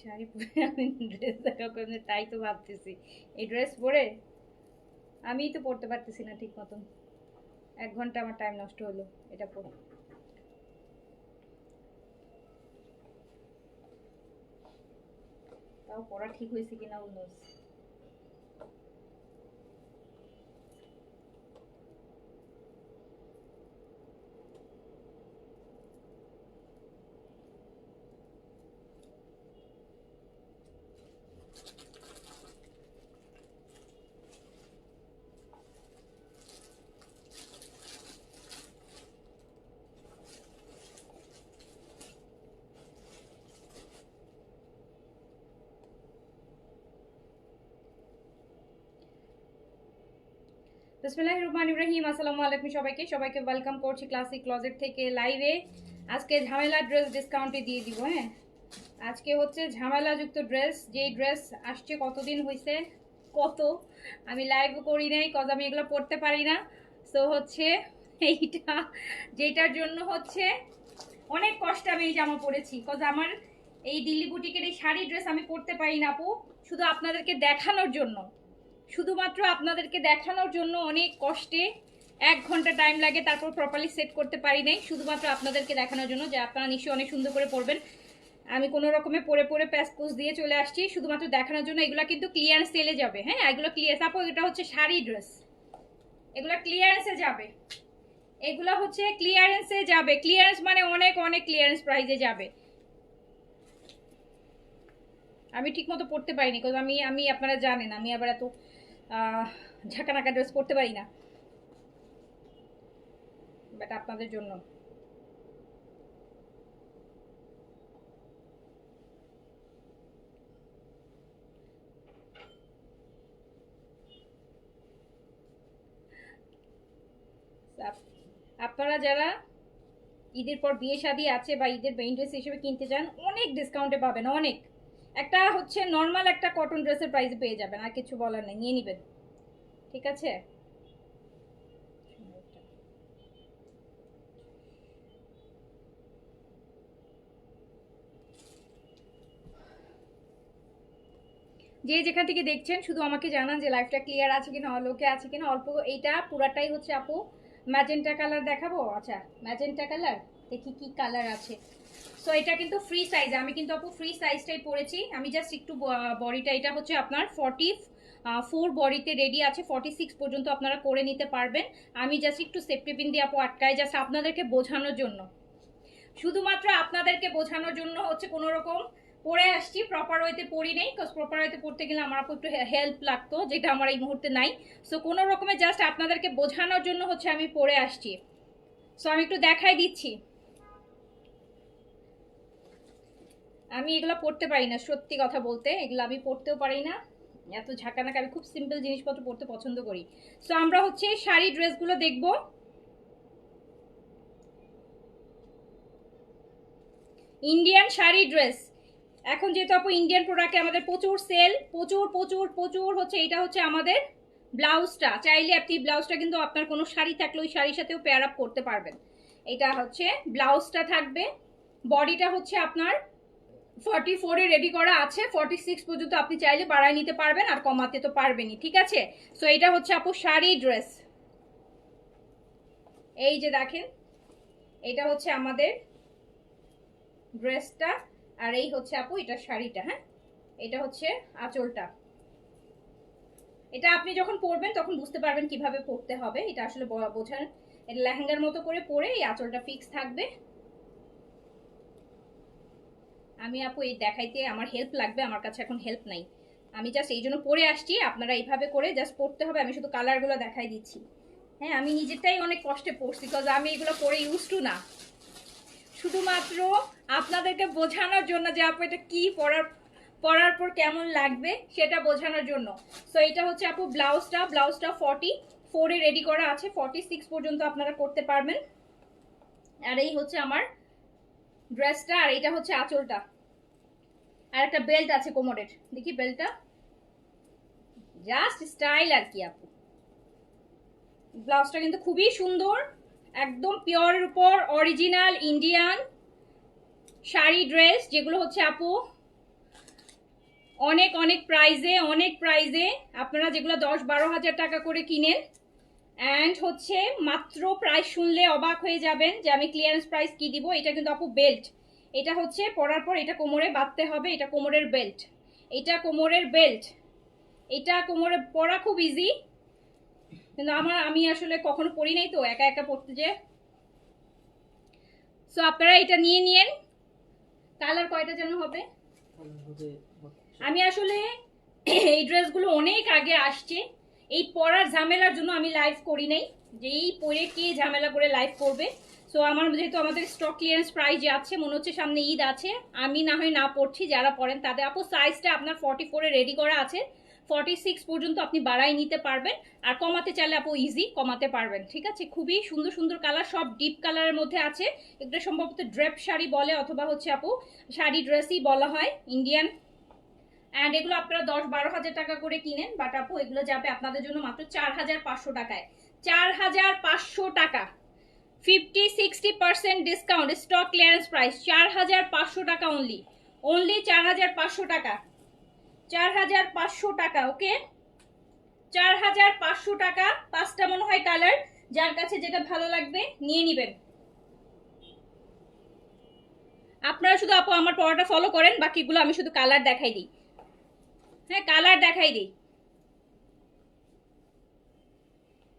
শাড়ি পরে আমি ড্রেস দেখাবো কেমনে তাই তো ভাবতেছি। এই ড্রেস পরে আমিই তো পড়তে পারতেছি না ঠিক মতন এক ঘণ্টা আমার টাইম নষ্ট হলো, এটা পরে। তাও পড়া ঠিক হয়েছে কিনা ও বিসমিল্লাহ রহমান ইব্রাহিম আসসালামু আলাইকুম সবাইকে। সবাইকে ওয়েলকাম করছি ক্লাসিক ক্লজেট থেকে লাইভে আজকে ঝামেলা ড্রেস ডিসকাউন্টে দিয়ে দিব হ্যাঁ? আজকে হচ্ছে ঝামেলাযুক্ত ড্রেস যেই ড্রেস আসছে কতদিন হয়েছে কত? আমি লাইভও করি নাই কজ আমি এগুলো পড়তে পারি না। সো হচ্ছে এইটা, যেটার জন্য হচ্ছে অনেক কষ্ট আমি এই জামা পরেছি। কজ আমার এই দিল্লি বুটিকের এই শাড়ি ড্রেস আমি পরতে পারি না আপু। শুধু আপনাদেরকে দেখানোর জন্য। শুধুমাত্র আপনাদেরকে দেখানোর জন্য অনেক কষ্টে এক ঘণ্টা টাইম লাগে, তারপর প্রপারলি সেট করতে পারি নাই। শুধুমাত্র আপনাদেরকে দেখানোর জন্য যে আপনারা নিশ্চয়ই অনেক সুন্দর করে পড়বেন। আমি কোনো রকমে পরে পরে প্যাসপোজ দিয়ে চলে আসছি। শুধুমাত্র দেখানোর জন্য এগুলো কিন্তু ক্লিয়ারেন্স সেলে যাবে হ্যাঁ? এগুলো ক্লিয়ার তারপর এটা হচ্ছে শাড়ি ড্রেস এগুলো ক্লিয়ারেন্সে যাবে। এগুলো হচ্ছে ক্লিয়ারেন্সে যাবে। ক্লিয়ারেন্স মানে অনেক অনেক ক্লিয়ারেন্স প্রাইজে যাবে। আমি ঠিকমতো পড়তে পারিনি কারণ আমি আমি আপনারা জানেন, আমি আবার এত ঝাঁকা নাকা ড্রেস পরতে পারি না। বাট আপনাদের জন্য। আপনারা যারা ঈদের পর বিয়ে শাদী আছে বা ঈদের মেইন ড্রেস হিসেবে কিনতে চান, অনেক ডিসকাউন্টে পাবেন, অনেক। একটা হচ্ছে নর্মাল একটা কটন ড্রেসের প্রাইস পেয়ে যাবেন, আর কিছু বলার নেই, নিয়ে নেবেন। ঠিক আছে? যে যেখান থেকে দেখছেন, শুধু আমাকে জানান যে লাইফটা ক্লিয়ার আছে কিনা অলোকে আছে কিনা, অল্প এইটা পুরাটাই হচ্ছে আপু ম্যাজেন্টা কালার দেখাবো? আচ্ছা ম্যাজেন্টা কালার দেখি কি কালার আছে। সো এটা কিন্তু ফ্রি সাইজ আমি কিন্তু আপু ফ্রি সাইজটাই পরেছি। আমি জাস্ট একটু বডিটা এটা হচ্ছে আপনার ফর্টি ফোর বডিতে রেডি আছে ফর্টি সিক্স পর্যন্ত আপনারা করে নিতে পারবেন। আমি জাস্ট একটু সেফটি পিন দিয়ে আপু আটকাই জাস্ট আপনাদেরকে বোঝানোর জন্য। শুধুমাত্র আপনাদেরকে বোঝানোর জন্য হচ্ছে কোনো রকম পরে আসছি প্রপার ওয়েতে পড়ি নেই বিকজ প্রপার ওয়েতে পড়তে গেলে আমার একটু হেল্প লাগতো, যেটা আমার এই মুহূর্তে নাই। সো কোনো রকমে জাস্ট আপনাদেরকে বোঝানোর জন্য হচ্ছে আমি পড়ে আসছি। সো আমি একটু দেখাই দিচ্ছি। আমি এগুলো পড়তে পারি না, সত্যি কথা বলতে, এগুলো আমি পড়তেও পারি না। এত ঝাঁকা ঝাঁকানাকা, আমি খুব সিম্পল জিনিসপত্র পড়তে পছন্দ করি। সো আমরা হচ্ছে শাড়ি ড্রেসগুলো দেখব। ইন্ডিয়ান শাড়ি ড্রেস এখন যেহেতু আপু ইন্ডিয়ান প্রোডাক্টে আমাদের প্রচুর সেল প্রচুর প্রচুর প্রচুর হচ্ছে এটা হচ্ছে আমাদের ব্লাউজটা। চাইলে আপনি ব্লাউজটা কিন্তু আপনার কোনো শাড়ি থাকলে ওই শাড়ির সাথেও পেয়ার আপ করতে পারবেন। এটা হচ্ছে ব্লাউজটা থাকবে। বডিটা হচ্ছে আপনার ফর্টি ফোরে রেডি করা আছে ফর্টি সিক্স পর্যন্ত আপনি চাইলে বাড়ায় নিতে পারবেন আর কমাতে তো পারবেনই, ঠিক আছে? সো এটা হচ্ছে আপু শাড়ি ড্রেস এই যে দেখেন, এটা হচ্ছে আমাদের ড্রেসটা আর এই হচ্ছে আপু এটা শাড়িটা হ্যাঁ? এটা হচ্ছে আঁচলটা। এটা আপনি যখন পরবেন তখন বুঝতে পারবেন কীভাবে পরতে হবে, এটা আসলে বোঝার লেহেঙ্গার মতো করে পরে এই আঁচলটা ফিক্স থাকবে। আমি আপু, এই দেখাইতে আমার হেল্প লাগবে, আমার কাছে এখন হেল্প নাই। আমি জাস্ট এই জন্য পরে আসছি, আপনারা এইভাবে করে জাস্ট পড়তে হবে, আমি শুধু কালারগুলো দেখাই দিচ্ছি। হ্যাঁ আমি নিজেরটাই অনেক কষ্টে পড়ছি বিকজ আমি এগুলো পরে ইউজ টু না। শুধুমাত্র আপনাদেরকে বোঝানোর জন্য যে আপু, এটা কী পরার পরার পর কেমন লাগবে, সেটা বোঝানোর জন্য। সো এটা হচ্ছে আপু, ব্লাউজটা ব্লাউজটা ফর্টি ফোরে রেডি করা আছে ফর্টি সিক্স পর্যন্ত আপনারা করতে পারবেন। আর এই হচ্ছে আমার ড্রেসটা আর এটা হচ্ছে আঁচলটা। আর একটা বেল্ট আছে কোমরের। দেখি বেল্টটা জাস্ট স্টাইল আর কি আপু। ব্লাউজটা কিন্তু খুবই সুন্দর, একদম পিওরের উপর অরিজিনাল ইন্ডিয়ান শাড়ি ড্রেস যেগুলো হচ্ছে আপু, অনেক অনেক প্রাইজে অনেক প্রাইজে আপনারা যেগুলো দশ বারো হাজার টাকা করে কিনেন। অ্যান্ড হচ্ছে মাত্র প্রাইস শুনলে অবাক হয়ে যাবেন যে আমি ক্লিয়ারেন্স প্রাইস কি দিব? এটা কিন্তু আপু বেল্ট এটা হচ্ছে পরার পর এটা কোমরে বাঁধতে হবে, এটা কোমরের বেল্ট এটা কোমরের বেল্ট এটা কোমরে পরা খুব ইজি কিন্তু আমার, আমি আসলে কখনো পরি নাই তো, একা একা পড়তে যে। সো আপনারা এটা নিয়ে নিয়েন। কালার কয়টা যেন হবে? আমি আসলে এই ড্রেসগুলো অনেক আগে আসছে। এই পরার ঝামেলার জন্য আমি লাইভ করি নাই। যে এই পরে কে ঝামেলা করে লাইভ করবে সো আমার যেহেতু আমাদের স্টক ক্লিয়ারেন্স প্রাইস আছে, মনে হচ্ছে সামনে ঈদ আছে, আমি না হয় না পড়ছি যারা পড়েন তাদের। আপু সাইজটা আপনার ফর্টি ফোরে রেডি করা আছে ফর্টি সিক্স পর্যন্ত আপনি বাড়াই নিতে পারবেন। আর কমাতে চাইলে আপু ইজি কমাতে পারবেন, ঠিক আছে? খুবই সুন্দর সুন্দর কালার সব ডিপ কালারের মধ্যে আছে। এগুলো সম্ভবত ড্রেপ শাড়ি বলে অথবা হচ্ছে আপু, শাড়ি ড্রেসই বলা হয় ইন্ডিয়ান অ্যান্ড এগুলো আপনারা দশ বারো হাজার টাকা করে কিনেন বাট আপু, এগুলো যাবে আপনাদের জন্য মাত্র চার হাজার পাঁচশো টাকায়। চার হাজার পাঁচশো টাকা। Fifty, sixty percent discount stock clearance price চার হাজার পাঁচশো টাকা অনলি অনলি চার হাজার পাঁচশো টাকা। চার হাজার পাঁচশো টাকা ওকে চার হাজার পাঁচশো টাকা, পাঁচটা মনে হয় কালার যার কাছে যেটা ভালো লাগবে, নিয়ে নেবেন। আপনারা শুধু আপু আমার পড়াটা ফলো করেন, বাকিগুলো আমি শুধু কালার দেখাই দিই। হ্যাঁ কালার দেখাই দিই।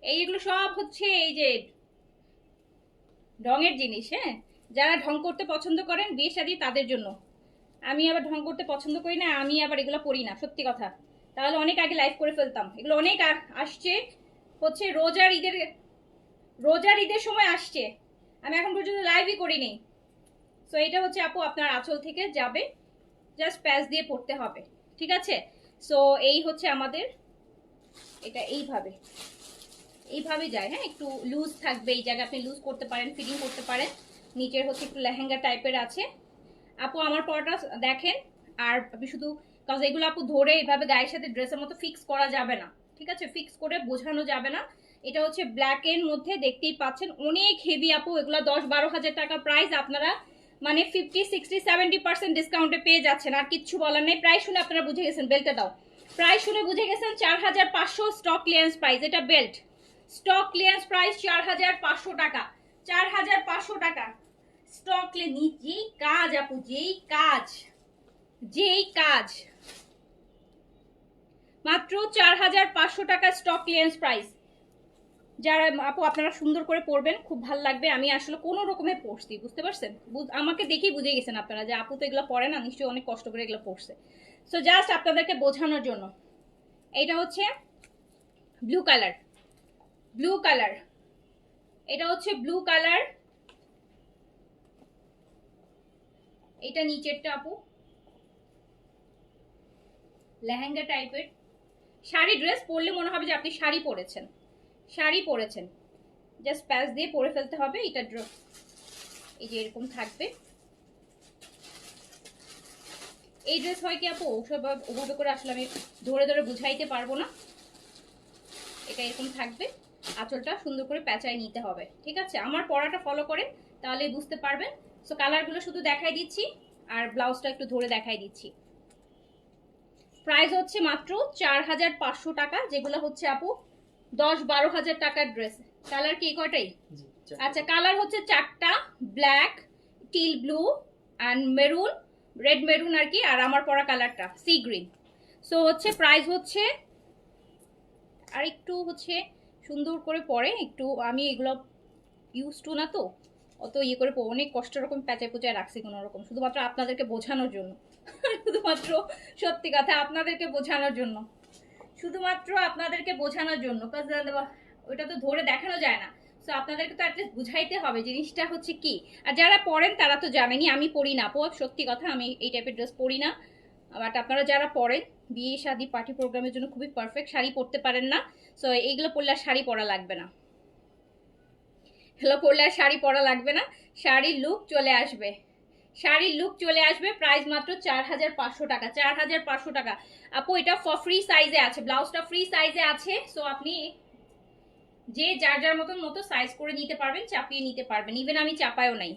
এইগুলো সব হচ্ছে, এই যে ঢঙের জিনিস হ্যাঁ? যারা ঢং করতে পছন্দ করেন বিয়ে শাদী তাদের জন্য। আমি আবার ঢং করতে পছন্দ করি না, আমি আবার এগুলো পড়ি না, সত্যি কথা। তাহলে অনেক আগে লাইভ করে ফেলতাম। এগুলো অনেক আসছে, হচ্ছে রোজার ঈদের রোজার ঈদের সময় আসছে। আমি এখন পর্যন্ত লাইভই করিনি। সো এটা হচ্ছে আপু আপনার আঁচল থেকে যাবে জাস্ট প্যাচ দিয়ে পড়তে হবে। ঠিক আছে? সো এই হচ্ছে আমাদের, এটা এইভাবে। এইভাবে যায় হ্যাঁ? একটু লুজ থাকবে এই জায়গায়, আপনি লুজ করতে পারেন ফিটিং করতে পারেন। নিচের হচ্ছে একটু লেহেঙ্গা টাইপের আছে। আপু, আমার পরটা দেখেন, আর আপনি শুধু কাজ এগুলো আপু ধরে এইভাবে গায়ের সাথে ড্রেসের মতো ফিক্স করা যাবে না, ঠিক আছে? ফিক্স করে বোঝানো যাবে না। এটা হচ্ছে ব্ল্যাক এর মধ্যে দেখতেই পাচ্ছেন, অনেক হেভি আপু, এগুলো দশ বারো হাজার টাকা প্রাইস আপনারা মানে ফিফটি সিক্সটি সেভেন্টি পার্সেন্ট ডিসকাউন্টে পেয়ে যাচ্ছেন, আর কিচ্ছু বলার নেই। প্রাইস শুনে আপনারা বুঝে গেছেন বেল্টে দাও। প্রাইস শুনে বুঝে গেছেন, চার হাজার পাঁচশো স্টক ক্লিয়ারেন্স প্রাইস এটা বেল্ট স্টক ক্লিয়ারেন্স প্রাইস চার হাজার পাঁচশো টাকা। চার হাজার পাঁচশো টাকা। স্টক যেই কাজ আপু, যেই কাজ যেই কাজ। মাত্র চার হাজার পাঁচশো টাকা স্টক ক্লিয়ারেন্স প্রাইস। যারা আপু, আপনারা সুন্দর করে পড়বেন, খুব ভালো লাগবে। আমি আসলে কোনো রকমে পড়ছি, বুঝতে পারছেন? আমাকে দেখেই বুঝে গেছেন আপনারা যে আপু তো এগুলো পড়ে না, নিশ্চয়ই অনেক কষ্ট করে এগুলো পড়ছে। সো জাস্ট আপনাদেরকে বোঝানোর জন্য, এইটা হচ্ছে ব্লু কালার ব্লু কালার এটা হচ্ছে ব্লু কালার এটা নিচেরটা আপু। লেহেঙ্গা টাইপের। শাড়ি ড্রেস পরলে মনে হবে যে আপনি শাড়ি পরেছেন। শাড়ি পরেছেন। জাস্ট প্যাচ দিয়ে পরে ফেলতে হবে, এটা ড্রেস এই যে এরকম থাকবে। এই ড্রেস হয় কি আপু? ওসব ওভাবে করে আসলে আমি ধরে ধরে বুঝাইতে পারব না। এটা এরকম থাকবে। আঁচলটা সুন্দর করে প্যাঁচায় নিতে হবে ঠিক আছে? আমার পড়াটা ফলো করেন তাহলে বুঝতে পারবেন। সো কালারগুলো শুধু দেখাই দিচ্ছি আর ব্লাউজটা একটু ধরে দেখাই দিচ্ছি। প্রাইস হচ্ছে মাত্র চার হাজার পাঁচশো টাকা যেগুলো হচ্ছে আপু দশ বারো হাজার টাকার ড্রেস কালার কি কটাই আচ্ছা কালার হচ্ছে চারটা black teal blue and maroon red maroon আর কি আর আমার পরা কালারটা সি গ্রিন সো হচ্ছে প্রাইস হচ্ছে আর একটু হচ্ছে সুন্দর করে পরে একটু, আমি এগুলো ইউজ টু না তো, অত ইয়ে করে অনেক কষ্ট রকম প্যাঁচায় পুচায় রাখছি কোনো রকম শুধুমাত্র আপনাদেরকে বোঝানোর জন্য। শুধুমাত্র সত্যি কথা, আপনাদেরকে বোঝানোর জন্য। শুধুমাত্র আপনাদেরকে বোঝানোর জন্য। ওটা তো ধরে দেখানো যায় না। সো আপনাদেরকে তো অ্যাটলিস্ট বুঝাইতে হবে জিনিসটা হচ্ছে কি। আর যারা পড়েন তারা তো জানেনই, আমি পড়ি না। পো সত্যি কথা, আমি এই টাইপের ড্রেস পরি না। বাট আপনারা যারা পড়েন বিয়ে শাদি পার্টি প্রোগ্রামের জন্য খুবই পারফেক্ট শাড়ি পরতে পারেন না। সো এইগুলো পরলে আর শাড়ি পরা লাগবে না। এগুলো পরলে আর শাড়ি পরা লাগবে না। শাড়ির লুক চলে আসবে। শাড়ির লুক চলে আসবে প্রাইস মাত্র চার হাজার পাঁচশো টাকা। চার হাজার পাঁচশো টাকা। আপু, এটা ফ্রি সাইজে আছে। ব্লাউজটা ফ্রি সাইজে আছে। সো আপনি যে যার যার মতন মতো সাইজ করে নিতে পারবেন, চাপিয়ে নিতে পারবেন। ইভেন আমি চাপায়ও নাই।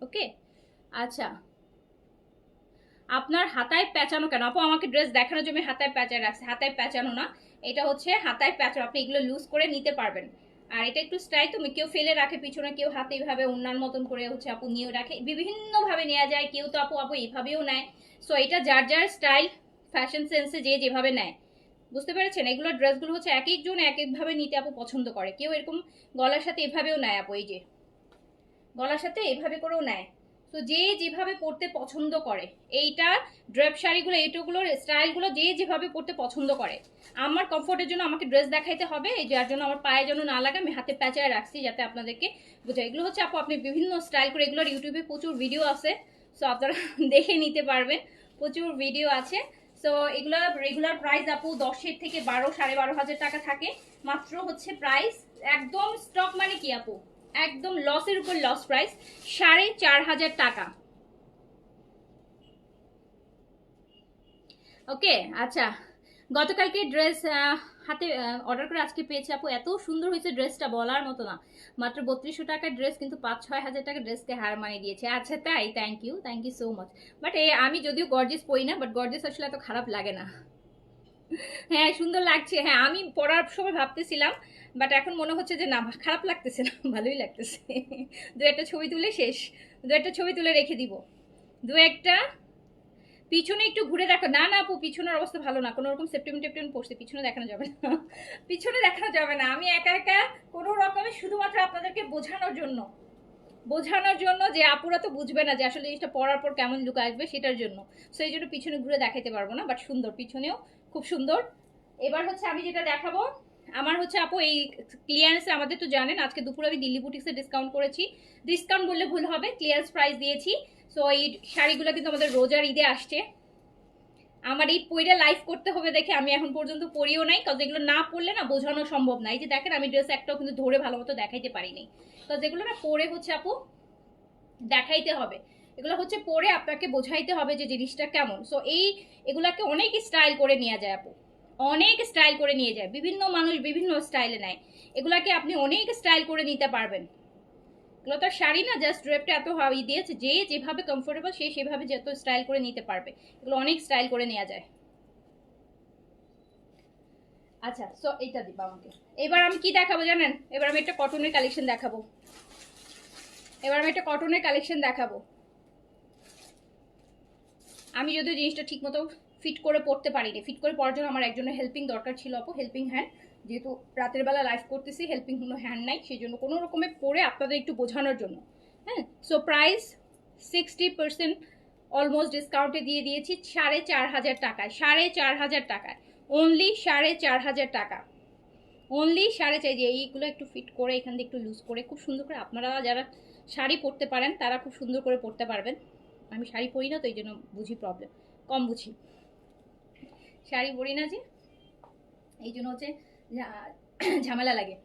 ওকে আচ্ছা। আপনার হাতায় প্যাঁচানো কেন? আপু, আমাকে ড্রেস দেখানোর জন্য হাতায় পেঁচায় রাখছে। হাতায় প্যাঁচানো না। এটা হচ্ছে হাতায় পেঁচানো আপনি এগুলো লুজ করে নিতে পারবেন। আর এটা একটু স্টাইল তুমি কেউ ফেলে রাখে পিছনে, কেউ হাতে এইভাবে অন্যান্য মতন করে হচ্ছে আপু নিয়েও রাখে। বিভিন্নভাবে নেওয়া যায়। কেউ তো আপু আপু এইভাবেও নেয়। সো এটা যার যার স্টাইল ফ্যাশন সেন্সে যে যেভাবে নেয়। বুঝতে পেরেছেন? এগুলো ড্রেসগুলো হচ্ছে এক একজন এক একভাবে নিতে আপু পছন্দ করে। কেউ এরকম গলার সাথে এভাবেও নেয় আপু, এই যে। গলার সাথে এভাবে করেও নেয়। তো যে যেভাবে পড়তে পছন্দ করে, এইটা ড্রেপ শাড়িগুলো, এইটাগুলোর স্টাইলগুলো যে যেভাবে পড়তে পছন্দ করে। আমার কমফোর্টের জন্য আমাকে ড্রেস দেখাইতে হবে, এই যার জন্য আমার পায়ে যেন না লাগে, আমি হাতে প্যাঁচায় রাখছি যাতে আপনাদেরকে বোঝায় এগুলো হচ্ছে আপু, আপনি বিভিন্ন স্টাইল করে, এগুলোর ইউটিউবে প্রচুর ভিডিও আছে সো আপনারা দেখে নিতে পারবেন, প্রচুর ভিডিও আছে। সো এগুলো রেগুলার প্রাইস আপু, দশের থেকে বারো, সাড়ে বারো হাজার টাকা থাকে। মাত্র হচ্ছে প্রাইস একদম স্টক মানে কি আপু? একদম লসের উপর লস প্রাইস সাড়ে চার হাজার টাকা। ওকে আচ্ছা গতকালকে ড্রেস হাতে অর্ডার করে আজকে পেয়েছে আপু। এত সুন্দর হয়েছে ড্রেসটা বলার মতো না। মাত্র বত্রিশশো টাকার ড্রেস কিন্তু পাঁচ ছয় হাজার টাকার ড্রেসকে হার মানিয়ে দিয়েছে। আচ্ছা তাই thank you thank you so much but এ আমি যদিও গর্জেস পরি না বাট গর্জেস আসলে এত খারাপ লাগে না। হ্যাঁ সুন্দর লাগছে। হ্যাঁ আমি পড়ার সময় ভাবতেছিলাম বাট এখন মনে হচ্ছে যে, না, খারাপ লাগতেছে না, ভালোই লাগতেছে। দু একটা ছবি তুলে শেষ। দু একটা ছবি তুলে রেখে দিব। দু একটা, পিছনে একটু ঘুরে দেখো। না না, আপু, পিছনের অবস্থা ভালো না। কোনো রকম সেপ্টেম্বর টেপ্টেম্বর পড়ছে, পিছনে দেখানো যাবে না। পিছনে দেখানো যাবে না। আমি একা একা কোনো রকমে শুধুমাত্র আপনাদেরকে বোঝানোর জন্য বোঝানোর জন্য যে, আপুরা তো বুঝবে না যে, আসলে জিনিসটা পড়ার পর কেমন লুক আসবে সেটার জন্য। সো এই জন্য পিছনে ঘুরে দেখাতে পারব না বাট সুন্দর। পিছনেও খুব সুন্দর। এবার হচ্ছে আমি যেটা দেখাবো আমার হচ্ছে আপু এই ক্লিয়ারেন্সে আমাদের তো জানেন, আজকে দুপুরে আমি দিল্লি বুটিক্সে ডিসকাউন্ট করেছি। ডিসকাউন্ট বললে ভুল হবে ক্লিয়ারেন্স প্রাইস দিয়েছি। সো এই শাড়িগুলো কিন্তু আমাদের রোজার ঈদে আসছে। আমার এই পইটা লাইভ করতে হবে দেখে আমি এখন পর্যন্ত পরিও নাই কাজ এগুলো না পড়লে না বোঝানো সম্ভব না। এই যে দেখেন, আমি ড্রেস একটাও কিন্তু ধরে ভালো মতো দেখাইতে পারিনি। কাজ এগুলো না পরে হচ্ছে আপু, দেখাইতে হবে। এগুলো হচ্ছে পরে আপনাকে বোঝাইতে হবে যে জিনিসটা কেমন। সো এই এগুলাকে অনেক স্টাইল করে নেওয়া যায় আপু। অনেক স্টাইল করে নিয়ে যায়। বিভিন্ন মানুষ বিভিন্ন স্টাইলে নেয়। এগুলাকে আপনি অনেক স্টাইল করে নিতে পারবেন। এগুলো তো শাড়ি না জাস্ট ড্রেপটা এত হাই দিয়েছে, যে যেভাবে কমফোর্টেবল সে সেভাবে যত স্টাইল করে নিতে পারবে। এগুলো অনেক স্টাইল করে নেওয়া যায়। আচ্ছা সো এইটা দিবা আমাকে। এবার আমি কি দেখাবো জানেন? এবার আমি একটা কটনের কালেকশন দেখাবো। এবার আমি একটা কটনের কালেকশন দেখাবো। আমি যদিও জিনিসটা ঠিক মতো ফিট করে পড়তে পারিনি। ফিট করে পড়ার জন্য আমার একজনের হেল্পিং দরকার ছিল আপু হেল্পিং হ্যান্ড যেহেতু রাতের বেলা লাইভ করতেছি হেল্পিং কোনো হ্যান্ড নাই সেই জন্য কোনো রকমে পড়ে আপনাদের একটু বোঝানোর জন্য। হ্যাঁ so price sixty percent almost ডিসকাউন্টে দিয়ে দিয়েছি সাড়ে চার হাজার টাকায়, সাড়ে চার হাজার টাকায়। অনলি সাড়ে চার হাজার টাকা। অনলি সাড়ে চাই যে এইগুলো একটু ফিট করে এখান থেকে একটু লুজ করে, খুব সুন্দর করে আপনারা যারা শাড়ি পরতে পারেন, তারা খুব সুন্দর করে পরতে পারবেন। আমি শাড়ি পরি না, তো এই জন্য বুঝি প্রবলেম কম বুঝি। শাড়ি পরি না যে। এই জন্য হচ্ছে ঝামেলা লাগে।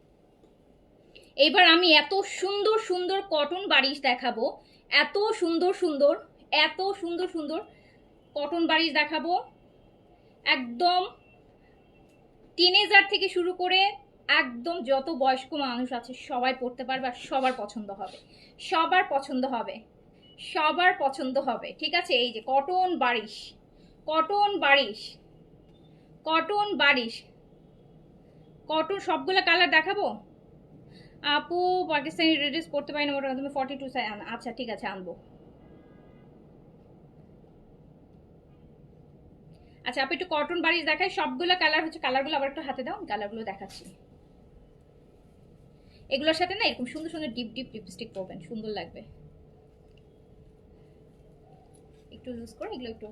এইবার আমি এত সুন্দর সুন্দর কটন বারিশ দেখাবো। এত সুন্দর সুন্দর, এত সুন্দর সুন্দর কটন বারিশ দেখাবো। একদম টিনেজার থেকে শুরু করে একদম যত বয়স্ক মানুষ আছে, সবাই পড়তে পারবে আর সবার পছন্দ হবে। সবার পছন্দ হবে। সবার পছন্দ হবে। ঠিক আছে? এই যে cotton Barish cotton Barish. Cotton Barish. Cotton সবগুলো কালার দেখাবো? আপু, পাকিস্তানি ড্রেস করতে পারি না ওটা তুমি ফর্টি টু সাই আচ্ছা ঠিক আছে, আনব। আচ্ছা আপু, একটু কটন বারিশ দেখাই। সবগুলো কালার হচ্ছে কালারগুলো আবার একটু হাতে দাও কালারগুলো দেখাচ্ছি। এগুলোর সাথে না এরকম সুন্দর সুন্দর ডিপ ডিপ লিপস্টিক পরবেন, সুন্দর লাগবে। একটু লুজ করে, এগুলো একটু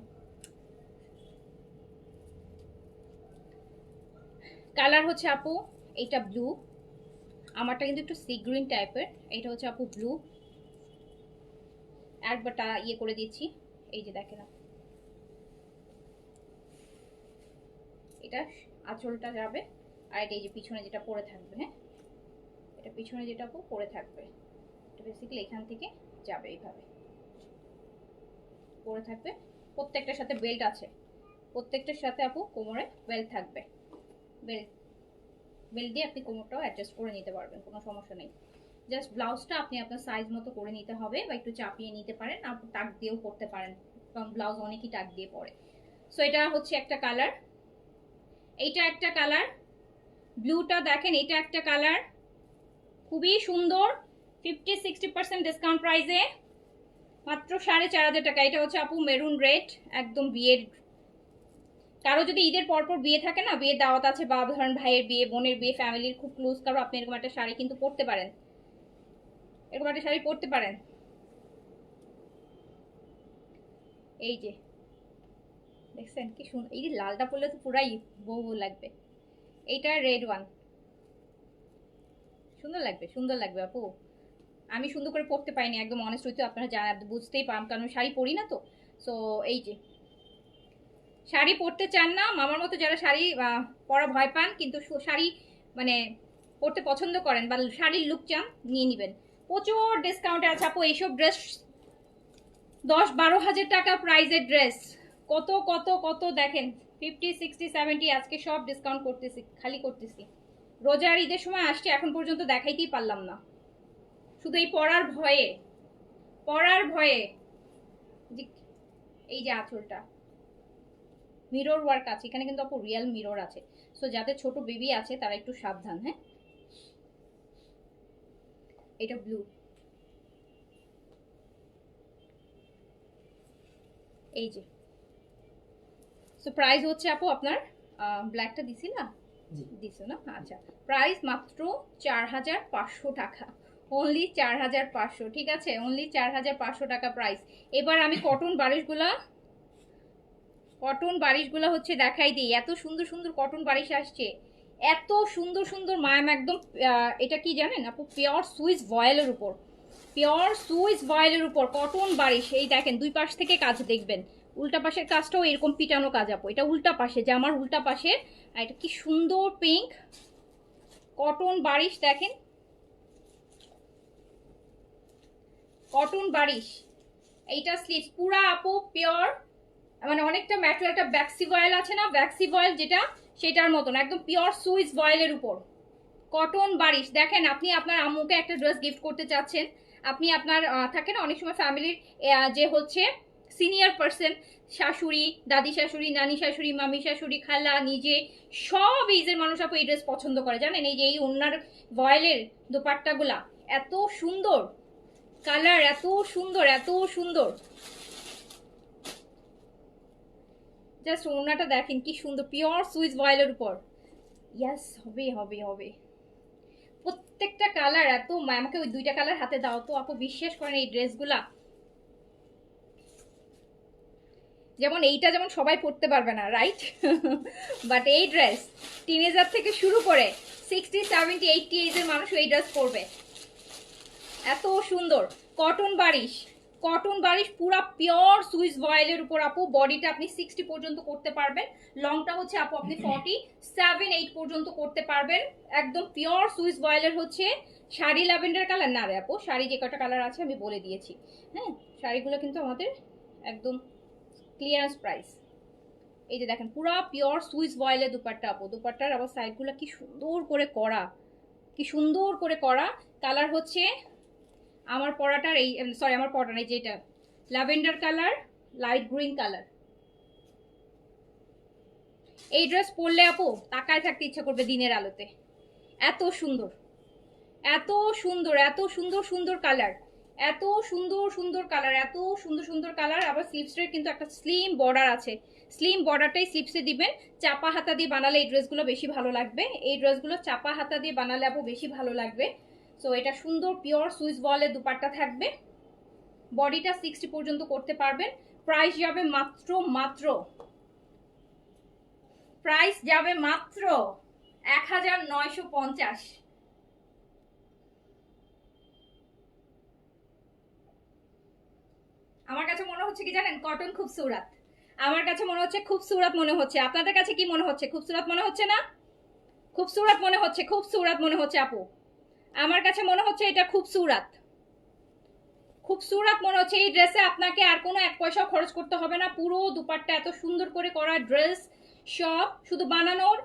কালার হচ্ছে আপু, এইটা ব্লু আমারটা কিন্তু একটু সি গ্রিন টাইপের এইটা হচ্ছে আপু ব্লু একবারটা ইয়ে করে দিচ্ছি, এই যে দেখেন। এটা আঁচলটা যাবে, আর এটা এই যে পিছনে যেটা পরে থাকবে হ্যাঁ? এটা পিছনে যেটা আপু পড়ে থাকবে। এটা বেসিক্যালি এখান থেকে যাবে এইভাবে। পরে থাকবে। প্রত্যেকটার সাথে বেল্ট আছে। প্রত্যেকটার সাথে আপু কোমরে বেল্ট থাকবে। বেল্ট দিয়ে আপনি কোমরটাও অ্যাডজাস্ট করে নিতে পারবেন, কোনো সমস্যা নেই। জাস্ট ব্লাউজটা আপনি আপনার সাইজ মতো করে নিতে হবে বা একটু চাপিয়ে নিতে পারেন আপনি টাক দিয়েও করতে পারেন, কারণ ব্লাউজ অনেকই টাক দিয়ে পরে। সো এটা হচ্ছে একটা কালার এইটা একটা কালার ব্লুটা দেখেন, এটা একটা কালার খুবই সুন্দর ফিফটি সিক্সটি পার্সেন্ট ডিসকাউন্ট প্রাইসে মাত্র সাড়ে চার হাজার টাকা। এটা হচ্ছে আপু মেরুন রেড একদম বিয়ের কারও যদি ঈদের পরপর বিয়ে থাকে না, বিয়ের দাওয়াত আছে, বা ধরেন ভাইয়ের বিয়ে, বোনের বিয়ে, ফ্যামিলির খুব ক্লোজ কারও, আপনি এরকম একটা শাড়ি কিন্তু পরতে পারেন। এরকম একটা শাড়ি পরতে পারেন। এই যে, দেখছেন কি শুন এই যে লালটা পরলে তো পুরাই বউ বউ লাগবে। এইটা রেড ওয়ান সুন্দর লাগবে সুন্দর লাগবে আপু। আমি সুন্দর করে পড়তে পারিনি, একদম অনেস্ট হইতে আপনারা জানা বুঝতেই পারেন কারণ শাড়ি পরি না তো। সো এই যে শাড়ি পরতে চান না, মামার মতো যারা শাড়ি পরা ভয় পান, কিন্তু শাড়ি মানে পরতে পছন্দ করেন বা শাড়ির লুক চান, নিয়ে নেবেন। প্রচুর ডিসকাউন্টে আছে, আপু, এইসব ড্রেস দশ বারো হাজার টাকা প্রাইজের ড্রেস কত কত কত, দেখেন ফিফটি সিক্সটি সেভেন্টি আজকে সব ডিসকাউন্ট করতেছি, খালি করতেছি। রোজার ঈদের সময় আসছে, এখন পর্যন্ত দেখাইতেই পারলাম না। শুধু এই পড়ার ভয়ে পড়ার ভয়ে এই যে আঁচলটা। মিরর ওয়ার্ক আছে। এখানে কিন্তু আপু রিয়েল মিরর আছে। সো যাদের ছোট বেবি আছে তারা একটু সাবধান হ্যাঁ? এটা ব্লু এই যে। সো প্রাইস হচ্ছে আপু আপনার ব্ল্যাকটা দিছি না? দিছো না? আচ্ছা। প্রাইস মাত্র চার হাজার পাঁচশো টাকা। অনলি চার হাজার পাঁচশো ঠিক আছে? অনলি চার হাজার পাঁচশো টাকা প্রাইস এবার আমি কটন বারিশগুলা কটন বারিশগুলো হচ্ছে দেখাই দিই। এত সুন্দর সুন্দর কটন বারিশ আসছে। এত সুন্দর সুন্দর ম্যাম একদম এটা কি জানেন? আপু পিওর সুইস ভয়েলের উপর। পিওর সুইস ভয়েলের উপর কটন বারিশ এই দেখেন, দুই পাশ থেকে কাজ দেখবেন। উল্টা পাশের কাজটাও এরকম পিটানো কাজ আপু। এটা উল্টা পাশে, জামার উল্টা পাশে। এটা কি সুন্দর পিঙ্ক কটন বারিশ দেখেন। কটন বারিশ এইটা স্লিভস পুরা আপু পিওর মানে অনেকটা ম্যাটেরিয়ালটা ব্যাক্সি ভয়েল আছে না? ব্যাক্সি ভয়েল যেটা, সেটার মতন, একদম পিওর সুইস ভয়েলের উপর। কটন বারিশ, দেখেন আপনি আপনার আম্মুকে একটা ড্রেস গিফট করতে চাচ্ছেন। আপনি আপনার থাকে না, অনেক সময় ফ্যামিলির যে হচ্ছে সিনিয়র পার্সন শাশুড়ি, দাদি শাশুড়ি, নানি শাশুড়ি, মামি শাশুড়ি, খালা, নিজে, সব এইজের মানুষ আপু এই ড্রেস পছন্দ করে, জানেন? এই যে এই ওনার ভয়েলের দোপাট্টাগুলা, এত সুন্দর। কালার এত সুন্দর এত সুন্দর। জাস্ট ওনাটা দেখেন, কি সুন্দর পিওর সুইস ভয়েলের উপর। ইয়াস হবে হবে হবে। প্রত্যেকটা কালার এত আমাকে ওই দুইটা কালার হাতে দাও তো, আপু বিশ্বাস করেন এই ড্রেসগুলা। যেমন এইটা যেমন সবাই পরতে পারবে না রাইট বাট এই ড্রেস টিনেজার থেকে শুরু করে সিক্সটি সেভেন্টি এইটটি এইজের মানুষ এই ড্রেস পরবে। এত সুন্দর। কটন বারিশ। কটন বারিশ পুরা পিওর সুইস ভয়েলের উপর আপু বডিটা আপনি সিক্সটি পর্যন্ত করতে পারবেন। লংটা হচ্ছে আপু, আপনি ফর্টি সেভেন এইট পর্যন্ত করতে পারবেন। একদম পিওর সুইস ভয়েলের হচ্ছে শাড়ি ল্যাভেন্ডার কালার না রে আপু, শাড়ি যে কটা কালার আছে আমি বলে দিয়েছি। হ্যাঁ শাড়িগুলো কিন্তু আমাদের একদম ক্লিয়ারেন্স প্রাইস এই যে দেখেন, পুরা পিওর সুইস ভয়েলের দুপাট্টা আপু, দুপাট্টার আবার সাইডগুলো কি সুন্দর করে করা, কি সুন্দর করে করা। কালার হচ্ছে আমার পরাটার এই সরি আমার পরাটা নেই, যেটা। Lavender colour light green colour এই ড্রেস পরলে আপু, তাকায় থাকতে ইচ্ছা করবে দিনের আলোতে। এত সুন্দর। এত সুন্দর এত সুন্দর সুন্দর কালার এত সুন্দর সুন্দর কালার এত সুন্দর সুন্দর কালার আবার স্লিপসের কিন্তু একটা স্লিম বর্ডার আছে। স্লিম বর্ডারটাই স্লিপসে দিবেন। চাপা হাতা দিয়ে বানালে এই ড্রেসগুলো বেশি ভালো লাগবে। এই ড্রেসগুলো চাপা হাতা দিয়ে বানালে আপু বেশি ভালো লাগবে। সো এটা সুন্দর পিওর সুইস বলের দুপাট্টা থাকবে। বডিটা সিক্সটি পর্যন্ত করতে পারবেন। প্রাইস যাবে মাত্র মাত্র প্রাইস যাবে মাত্র এক হাজার নয়শো পঞ্চাশ। আমার কাছে মনে হচ্ছে কি জানেন? কটন খুব সুরাত। আমার কাছে মনে হচ্ছে খুব সুরাত মনে হচ্ছে। আপনাদের কাছে কি মনে হচ্ছে? খুব সুরাত মনে হচ্ছে না? খুব সুরাত মনে হচ্ছে, খুব সুরাত মনে হচ্ছে আপু। আমার কাছে মনে হচ্ছে এটা খুব সুরাত। খুব সুরাত মনে হচ্ছে এই ড্রেসে আপনাকে আর কোনো এক পয়সাও খরচ করতে হবে না। পুরো দুপাট্টা এত সুন্দর করে করা ড্রেস সব শুধু বানানোর।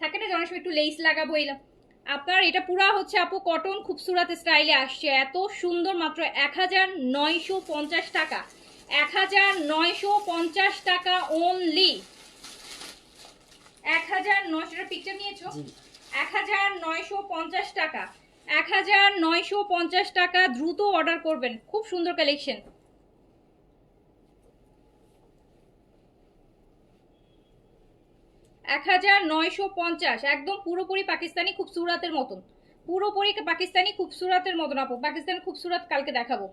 থাকে না যখন একটু লেস লাগাবো এলাম আপনার এটা পুরা হচ্ছে আপু কটন খুবসুরাত স্টাইলে আসছে। এত সুন্দর মাত্র এক হাজার নয়শো পঞ্চাশ টাকা। এক হাজার নয়শো পঞ্চাশ টাকা অনলি এক হাজার নয়শো পিকচার নিয়েছো? এক হাজার নয়শো পঞ্চাশ টাকা। এক হাজার নয়শো পঞ্চাশ টাকা দ্রুত অর্ডার করবেন। খুব সুন্দর কালেকশন। এক হাজার নয়শো পঞ্চাশ, একদম পুরোপুরি পাকিস্তানি খুবসুরাতের মতন। পুরোপুরি পাকিস্তানি খুবসুরাতের মতন আপু। পাকিস্তানি খুবসুরাত কালকে দেখাবো।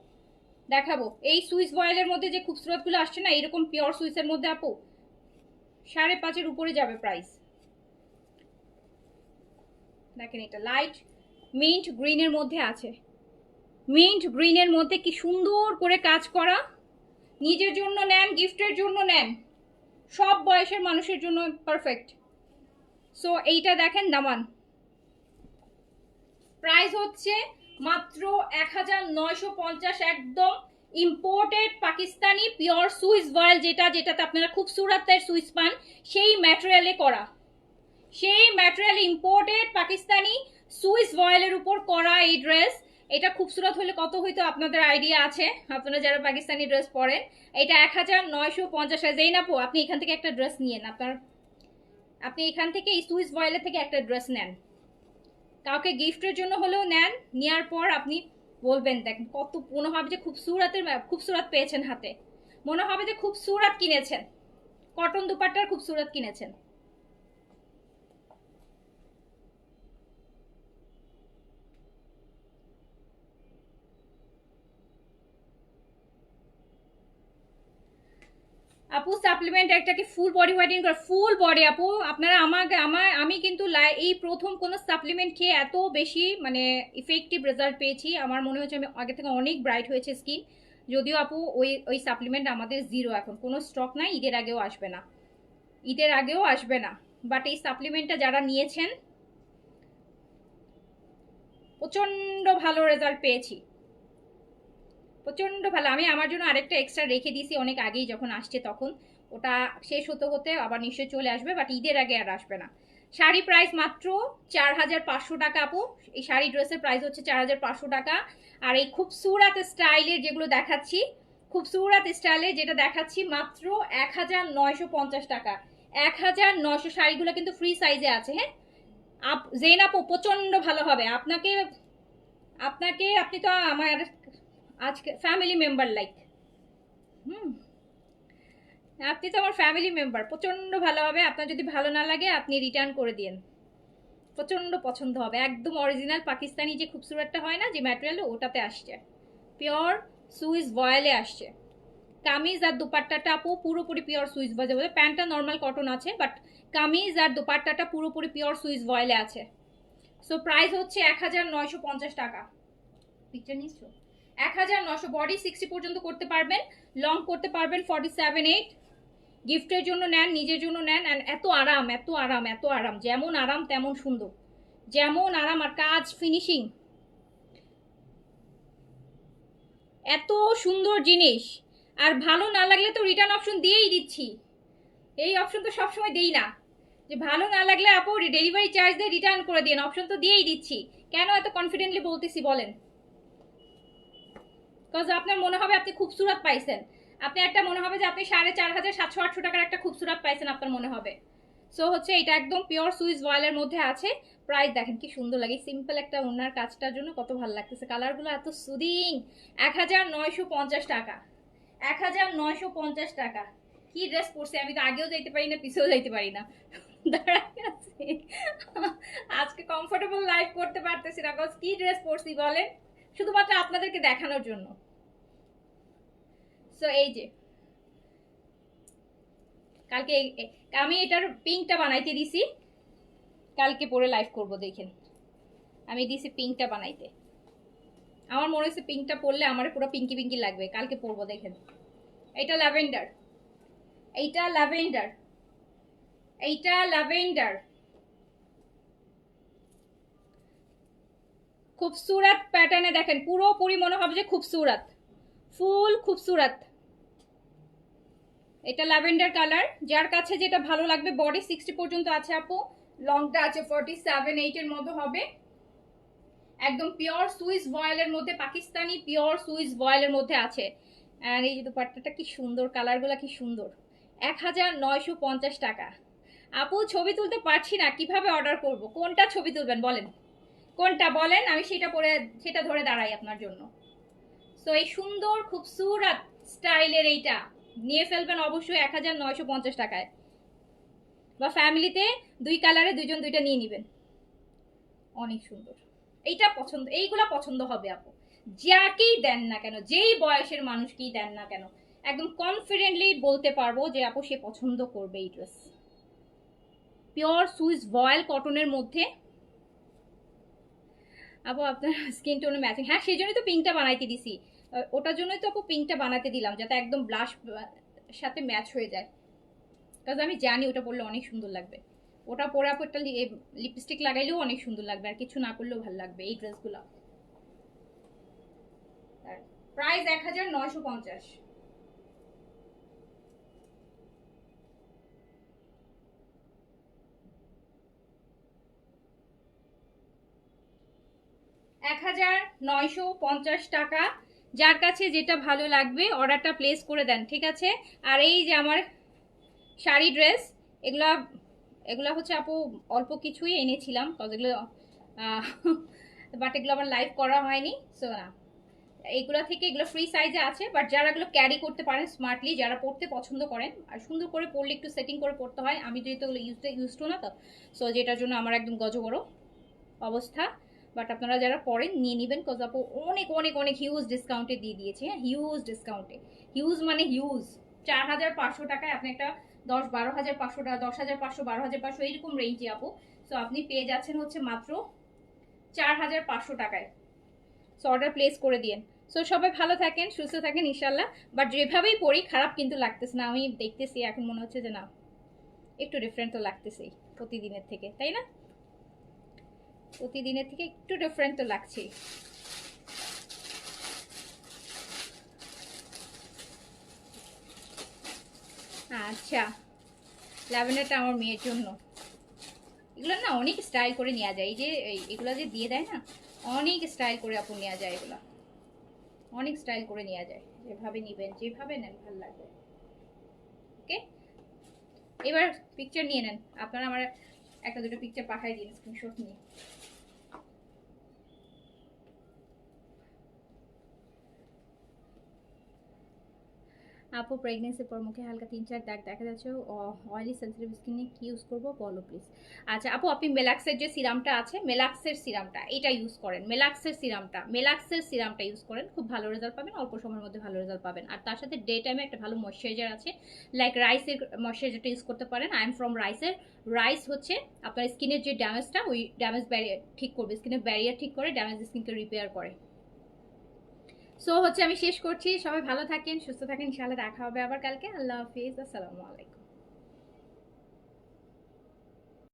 দেখাবো। এই সুইস বয়েলের মধ্যে যে খুবসুরাতগুলো আসছে না এরকম পিওর সুইসের মধ্যে আপু, সাড়ে পাঁচের উপরে যাবে প্রাইস দেখেন এটা লাইট মিন্ট গ্রিনের মধ্যে আছে। মিন্ট গ্রিনের মধ্যে কি সুন্দর করে কাজ করা? নিজের জন্য নেন গিফটের জন্য নেন। সব বয়সের মানুষের জন্য পারফেক্ট সো এইটা দেখেন দামান। প্রাইস হচ্ছে মাত্র এক হাজার নয়শো পঞ্চাশ একদম imported Pakistani pure Swiss voile যেটা, যেটাতে আপনারা খুব সুরাতের সুইস পান, সেই ম্যাটেরিয়ালে করা। সেই ম্যাটেরিয়াল ইম্পোর্টেড পাকিস্তানি সুইস ভয়েলের উপর করা এই ড্রেস এটা খুবসুরত হলে কত হইতো আপনাদের আইডিয়া আছে? আপনারা যারা পাকিস্তানি ড্রেস পরেন, এটা এক হাজার নয়শো পঞ্চাশ যেই না পো, আপনি এখান থেকে একটা ড্রেস নিয়েন। আপনার, আপনি এখান থেকে এই সুইস ভয়েলের থেকে একটা ড্রেস নেন। কাউকে গিফটের জন্য হলেও নেন নেওয়ার পর আপনি বলবেন, দেখেন কত, মনে হবে যে খুবসুরাতের খুবসুরাত পেয়েছেন হাতে। মনে হবে যে খুবসুরাত কিনেছেন। কটন দুপাট্টার খুবসুরাত কিনেছেন। আপু সাপ্লিমেন্ট একটা কি ফুল বডি হোয়াইটিং করে ফুল বডি আপু। আপনারা আমাকে আমার আমি কিন্তু এই প্রথম কোনো সাপ্লিমেন্ট খেয়ে এত বেশি মানে ইফেক্টিভ রেজাল্ট পেয়েছি। আমার মনে হচ্ছে আমি আগে থেকে অনেক ব্রাইট হয়েছে স্কিন যদিও আপু, ওই ওই সাপ্লিমেন্ট আমাদের জিরো এখন। কোনো স্টক নাই, ঈদের আগেও আসবে না। ঈদের আগেও আসবে না। বাট এই সাপ্লিমেন্টটা যারা নিয়েছেন, প্রচণ্ড ভালো রেজাল্ট পেয়েছি। প্রচণ্ড ভালো। আমি আমার জন্য আরেকটা এক্সট্রা রেখে দিয়েছি, অনেক আগেই যখন আসছে তখন। ওটা শেষ হতে হতে আবার নিশ্চয়ই চলে আসবে বাট ঈদের আগে আর আসবে না। শাড়ি প্রাইস মাত্র চার হাজার পাঁচশো টাকা আপু। এই শাড়ি ড্রেসের প্রাইস হচ্ছে চার হাজার পাঁচশো টাকা। আর এই খুব সুরাত স্টাইলের যেগুলো দেখাচ্ছি, খুব সুরাত স্টাইলে যেটা দেখাচ্ছি মাত্র এক হাজার নয়শো পঞ্চাশ টাকা। এক হাজার নয়শো শাড়িগুলো কিন্তু ফ্রি সাইজে আছে হ্যাঁ? আপ জেন আপু, প্রচণ্ড ভালো হবে। আপনাকে আপনাকে, আপনি তো আমার আজকে ফ্যামিলি মেম্বার লাইক হুম। আপনি তো আমার ফ্যামিলি মেম্বার প্রচণ্ড ভালো হবে। আপনার যদি ভালো না লাগে, আপনি রিটার্ন করে দিন প্রচণ্ড পছন্দ হবে। একদম অরিজিনাল পাকিস্তানি যে খুবসুরতটা হয় না, যে ম্যাটেরিয়াল ওটাতে আসছে। পিওর সুইস ভয়েলে আসছে। কামিজ আর দুপাট্টাটা আপু পুরোপুরি পিওর সুইস বাজে বলে প্যান্টটা নর্মাল কটন আছে বাট কামিজ আর দুপাট্টাটা পুরোপুরি পিওর সুইস ভয়েলে আছে। সো প্রাইস হচ্ছে এক হাজার নয়শো পঞ্চাশ টাকা। পিকচার নিচ্ছ এক হাজার নশো বডি সিক্সটি পর্যন্ত করতে পারবেন লং করতে পারবেন ফর্টি সেভেন এইট গিফটের জন্য নেন, নিজের জন্য নেন অ্যান্ড এত আরাম এত আরাম এত আরাম, যেমন আরাম তেমন সুন্দর, যেমন আরাম আর কাজ ফিনিশিং এত সুন্দর জিনিস, আর ভালো না লাগলে তো রিটার্ন অপশন দিয়েই দিচ্ছি। এই অপশন তো সবসময় দেই না। যে ভালো না লাগলে আপু ডেলিভারি চার্জ দিয়ে রিটার্ন করে দিন অপশন তো দিয়েই দিচ্ছি। কেন এত কনফিডেন্টলি বলতেছি বলেন? বিকজ আপনার মনে হবে আপনি খুবসুরত পাইছেন। আপনি একটা মনে হবে যে আপনি সাড়ে চার হাজার সাতশো আটশো টাকার একটা খুবসুরত পাইছেন আপনার মনে হবে। সো হচ্ছে এটা একদম পিওর সুইস ভয়েলের মধ্যে আছে। প্রাইস দেখেন কি সুন্দর লাগে। সিম্পল একটা ওনার কাজটার জন্য কত ভালো লাগতেছে। কালারগুলো এত সুদিং এক হাজার নয়শো পঞ্চাশ টাকা। এক হাজার নয়শো পঞ্চাশ টাকা। কি ড্রেস পরছে? আমি তো আগেও যাইতে পারি না, পিছেও যাইতে পারি না। আজকে কমফোর্টেবল লাইফ করতে পারতেছি না। কি ড্রেস পরছি বলেন? শুধুমাত্র আপনাদেরকে দেখানোর জন্য। সো এই যে। কালকে আমি এটার পিঙ্কটা বানাইতে দিছি। কালকে পরে লাইভ করব, দেখেন। আমি দিছি পিঙ্কটা বানাইতে। আমার মনে হচ্ছে পিঙ্কটা পরলে আমার পুরো পিঙ্কি পিঙ্কি লাগবে। কালকে পরবো, দেখেন। এটা ল্যাভেন্ডার। এইটা ল্যাভেন্ডার। এইটা ল্যাভেন্ডার। খুবসুরত প্যাটার্নে দেখেন, পুরোপুরি মনে হবে যে খুবসুরত। ফুল খুবসুরত। এটা ল্যাভেন্ডার কালার। যার কাছে যেটা ভালো লাগবে, বডি সিক্সটি পর্যন্ত আছে আপু। লংটা আছে ফর্টি সেভেন এইটের মতো হবে। একদম পিওর সুইস ভয়েলের মধ্যে, পাকিস্তানি পিওর সুইস ভয়েলের মধ্যে আছে। আর এই যে দুপাট্টাটা কি সুন্দর, কালারগুলো কি সুন্দর। এক হাজার নয়শো পঞ্চাশ টাকা। আপু, ছবি তুলতে পারছি না, কীভাবে অর্ডার করব? কোনটা ছবি তুলবেন, বলেন। কোনটা বলেন, আমি সেটা পরে, সেটা ধরে দাঁড়াই আপনার জন্য। তো এই সুন্দর খুবসুরত স্টাইলের এইটা। নিয়ে ফেলবেন অবশ্যই এক হাজার নয়শো পঞ্চাশ টাকায়। বা ফ্যামিলিতে দুই কালারে দুইজন দুইটা নিয়ে নেবেন। অনেক সুন্দর। এইটা পছন্দ, এইগুলা পছন্দ হবে আপু। যাকেই দেন না কেন, যেই বয়সের মানুষকেই দেন না কেন, একদম কনফিডেন্টলি বলতে পারব যে আপু সে পছন্দ করবে এই ড্রেস পিওর সুইস ভয়েল কটনের মধ্যে। আপু, আপনার স্কিন টোনে ম্যাচিং হ্যাঁ সেই জন্যই তো পিঙ্কটা বানাইতে দিছি। ওটার জন্যই তো আপু পিঙ্কটা বানাতে দিলাম, যাতে একদম ব্লাশ সাথে ম্যাচ হয়ে যায়। কারণ আমি জানি ওটা পরলে অনেক সুন্দর লাগবে। ওটা পরে আপু একটা লিপস্টিক লাগাইলেও অনেক সুন্দর লাগবে, আর কিছু না করলেও ভালো লাগবে এই ড্রেসগুলো প্রাইস এক হাজার নয়শো পঞ্চাশ। এক হাজার নয়শো পঞ্চাশ টাকা যার কাছে যেটা ভালো লাগবে, অর্ডারটা প্লেস করে দেন, ঠিক আছে? আর এই যে আমার শাড়ি ড্রেস এগুলা এগুলা হচ্ছে আপু অল্প কিছুই এনেছিলাম এগুলো বাট এগুলো আমার লাইভ করা হয়নি সো না। এইগুলো থেকে এগুলো ফ্রি সাইজে আছে বাট যারা এগুলো ক্যারি করতে পারেন স্মার্টলি যারা পড়তে পছন্দ করেন, আর সুন্দর করে পড়লে একটু সেটিং করে পড়তে হয়, আমি যেহেতু এগুলো ইউজ ইউজ টু না তো সো যেটার জন্য আমার একদম গজবড় অবস্থা। বাট আপনারা যারা পড়েন নিয়ে নেবেন কজ আপু অনেক অনেক অনেক হিউজ ডিসকাউন্টে দিয়ে দিয়েছে। হ্যাঁ হিউজ ডিসকাউন্টে হিউজ মানে হিউজ চার হাজার পাঁচশো টাকায় আপনি একটা দশ, বারো হাজার পাঁচশো টাকা, দশ হাজার পাঁচশো, বারো হাজার পাঁচশো এইরকম রেঞ্জে আপু। সো আপনি পেয়ে যাচ্ছেন হচ্ছে মাত্র চার হাজার পাঁচশো টাকায়। সো অর্ডার প্লেস করে দিন সো সবাই ভালো থাকেন, সুস্থ থাকেন ইনশাল্লাহ বাট যেভাবেই পড়ি, খারাপ কিন্তু লাগতেছে না। আমি দেখতেছি, এখন মনে হচ্ছে যে না, একটু ডিফারেন্ট তো লাগতেছেই প্রতিদিনের থেকে, তাই না? প্রতিদিনের থেকে একটু ডিফারেন্ট তো লাগছেই আচ্ছা ল্যাভেন্ডারটা আমার মেয়ের জন্য। এগুলো না অনেক স্টাইল করে নেওয়া যায়। এই যে এগুলো যে দিয়ে দেয় না, অনেক স্টাইল করে আপু নেওয়া যায় এগুলো। অনেক স্টাইল করে নেওয়া যায়। যেভাবে নেবেন, যেভাবে নেন, ভালো লাগবে। ওকে? এবার পিকচার নিয়ে নেন। আপনারা আমার একটা দুটো পিকচার পাঠাই দিন স্ক্রিনশট নিয়ে। আপু প্রেগনেন্সির পর মুখে হালকা তিন চার দাগ দেখা যাচ্ছে। অয়েলি সেন্সিটিভ স্কিনে কি ইউজ করব বলো প্লিজ আচ্ছা আপু, আপনি মেলাক্সের যে সিরামটা আছে, মেলাক্সের সিরামটা, এটা ইউজ করেন। মেলাক্সের সিরামটা মেলাক্সের সিরামটা ইউজ করেন। খুব ভালো রেজাল্ট পাবেন, অল্প সময়ের মধ্যে ভালো রেজাল্ট পাবেন। আর তার সাথে ডে টাইমে একটা ভালো ময়শ্চারাইজার আছে। লাইক রাইসের ময়শ্চারাইজারটা ইউজ করতে পারেন। আই এম ফ্রম রাইসের রাইস হচ্ছে আপনার স্কিনের যে ড্যামেজটা ওই ড্যামেজ ব্যারিয়ার ঠিক করবে। স্কিনের ব্যারিয়ার ঠিক করে ড্যামেজ স্কিনকে রিপেয়ার করে। সো হচ্ছে আমি শেষ করছি। সবাই ভালো থাকেন, সুস্থ থাকেন, ইনশাআল্লাহ দেখা হবে আবার কালকে। আল্লাহ হাফিজ। আসসালামু আলাইকুম।